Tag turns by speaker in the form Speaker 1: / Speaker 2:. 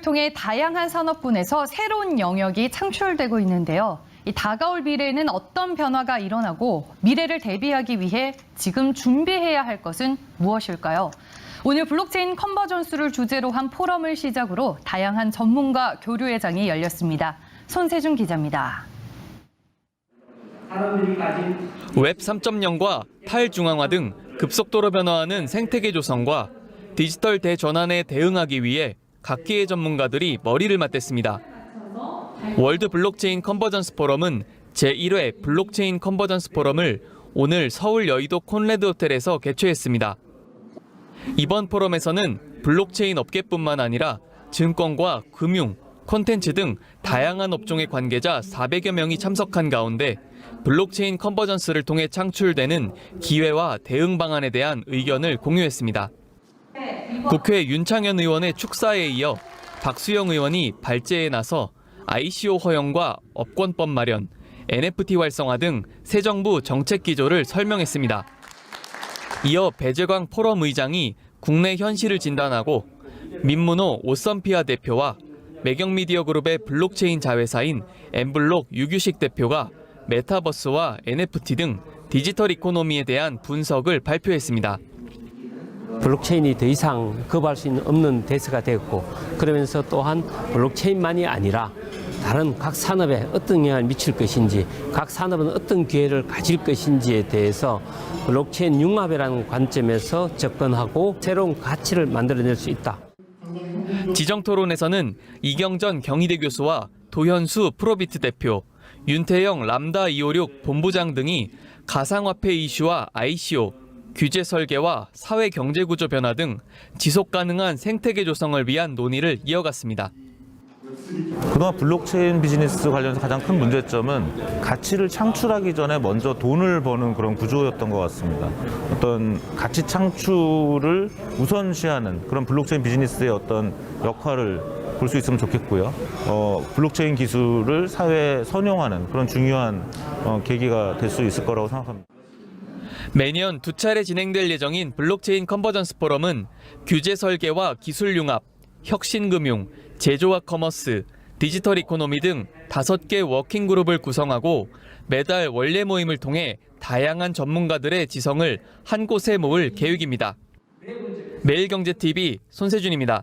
Speaker 1: 통해 다양한 산업군에서 새로운 영역이 창출되고 있는데요. 이 다가올 미래에는 어떤 변화가 일어나고 미래를 대비하기 위해 지금 준비해야 할 것은 무엇일까요? 오늘 블록체인 컨버전스를 주제로 한 포럼을 시작으로 다양한 전문가 교류회장이 열렸습니다. 손세준 기자입니다.
Speaker 2: 웹 3.0과 탈중앙화 등 급속도로 변화하는 생태계 조성과 디지털 대전환에 대응하기 위해 각계의 전문가들이 머리를 맞댔습니다. 월드 블록체인 컨버전스 포럼은 제1회 블록체인 컨버전스 포럼을 오늘 서울 여의도 콘레드 호텔에서 개최했습니다. 이번 포럼에서는 블록체인 업계뿐만 아니라 증권과 금융, 콘텐츠 등 다양한 업종의 관계자 400여 명이 참석한 가운데 블록체인 컨버전스를 통해 창출되는 기회와 대응 방안에 대한 의견을 공유했습니다. 국회 윤창현 의원의 축사에 이어 박수영 의원이 발제에 나서 ICO 허용과 업권법 마련, NFT 활성화 등 새 정부 정책 기조를 설명했습니다. 이어 배재광 포럼 의장이 국내 현실을 진단하고 민문호 오썸피아 대표와 매경미디어 그룹의 블록체인 자회사인 엠블록 유규식 대표가 메타버스와 NFT 등 디지털 이코노미에 대한 분석을 발표했습니다.
Speaker 3: 블록체인이 더 이상 거부할 수 없는 대세가 되었고 그러면서 또한 블록체인만이 아니라 다른 각 산업에 어떤 영향을 미칠 것인지 각 산업은 어떤 기회를 가질 것인지에 대해서 블록체인 융합이라는 관점에서 접근하고 새로운 가치를 만들어낼 수 있다.
Speaker 2: 지정 토론에서는 이경전 경희대 교수와 도현수 프로비트 대표, 윤태영 람다 256 본부장 등이 가상화폐 이슈와 ICO, 규제 설계와 사회 경제 구조 변화 등 지속 가능한 생태계 조성을 위한 논의를 이어갔습니다.
Speaker 4: 그동안 블록체인 비즈니스 관련해서 가장 큰 문제점은 가치를 창출하기 전에 먼저 돈을 버는 그런 구조였던 것 같습니다. 어떤 가치 창출을 우선시하는 그런 블록체인 비즈니스의 어떤 역할을 볼 수 있으면 좋겠고요. 어, 블록체인 기술을 사회에 선용하는 그런 중요한 어, 계기가 될 수 있을 거라고 생각합니다.
Speaker 2: 매년 두 차례 진행될 예정인 블록체인 컨버전스 포럼은 규제 설계와 기술 융합, 혁신금융, 제조와 커머스, 디지털 이코노미 등 다섯 개 워킹 그룹을 구성하고 매달 원래 모임을 통해 다양한 전문가들의 지성을 한 곳에 모을 계획입니다. 매일경제TV 손세준입니다.